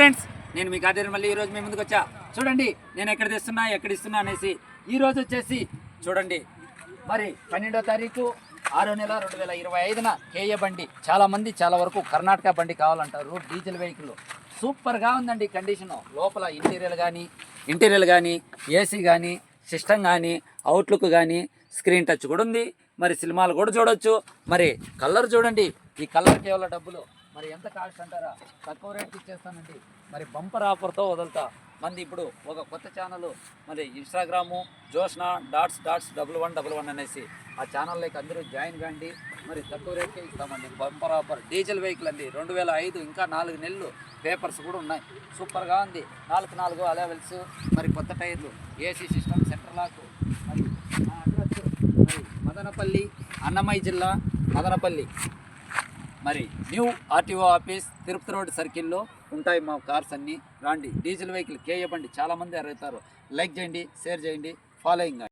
Friends నేను మీ garden మళ్ళీ ఈరోజు మీ ముందుకు వచ్చా. చూడండి నేను ఎక్కడ తెస్తున్నా ఎక్కడ ఇస్తున్నా అనేసి ఈ రోజు వచ్చేసి చూడండి. మరి పన్నెండో తారీఖు ఆరో నెల రెండు వేల ఇరవై ఐదున కేఏ బండి. చాలామంది చాలా వరకు కర్ణాటక బండి కావాలంటారు డీజిల్ వెహికల్. సూపర్గా ఉందండి కండిషను. లోపల ఇంటీరియర్ కానీ ఇంటీరియర్ కానీ ఏసీ కానీ సిస్టమ్ కానీ అవుట్లుక్ కానీ స్క్రీన్ టచ్ కూడా ఉంది. మరి సినిమాలు కూడా చూడొచ్చు. మరి కలర్ చూడండి. ఈ కలర్ కేవలం డబ్బులు. మరి ఎంత కాస్ట్ అంటారా? తక్కువ రేట్కి ఇచ్చేస్తానండి. మరి బంపర్ ఆఫర్తో వదులుతా. మంది ఇప్పుడు ఒక కొత్త ఛానల్ మరి Instagram Joshna dots dots double one double one అనేసి ఆ ఛానల్లోకి అందరూ జాయిన్ కాండి. మరి తక్కువ రేట్కే ఇస్తామండి. బంపర్ ఆఫర్ డీజిల్ వెహికల్ అండి. రెండు వేల ఐదు ఇంకా నాలుగు నెలలు పేపర్స్ కూడా ఉన్నాయి. సూపర్గా ఉంది. నాలుగు నాలుగు అలెవెల్స్ మరి కొత్త టైర్లు ఏసీ సిస్టమ్ సెంటర్ లాక్ మరి అడ్రస్ మరి మదనపల్లి అన్నమయ్య జిల్లా మదనపల్లి. మరి new RTO office Tirupati road సర్కిల్లో ఉంటాయి మా కార్స్ అన్నీ. రాండి. డీజిల్ వెహికల్ కేయ బండి చాలామంది అడుగుతారు. లైక్ చేయండి షేర్ చేయండి. ఫాలోయింగ్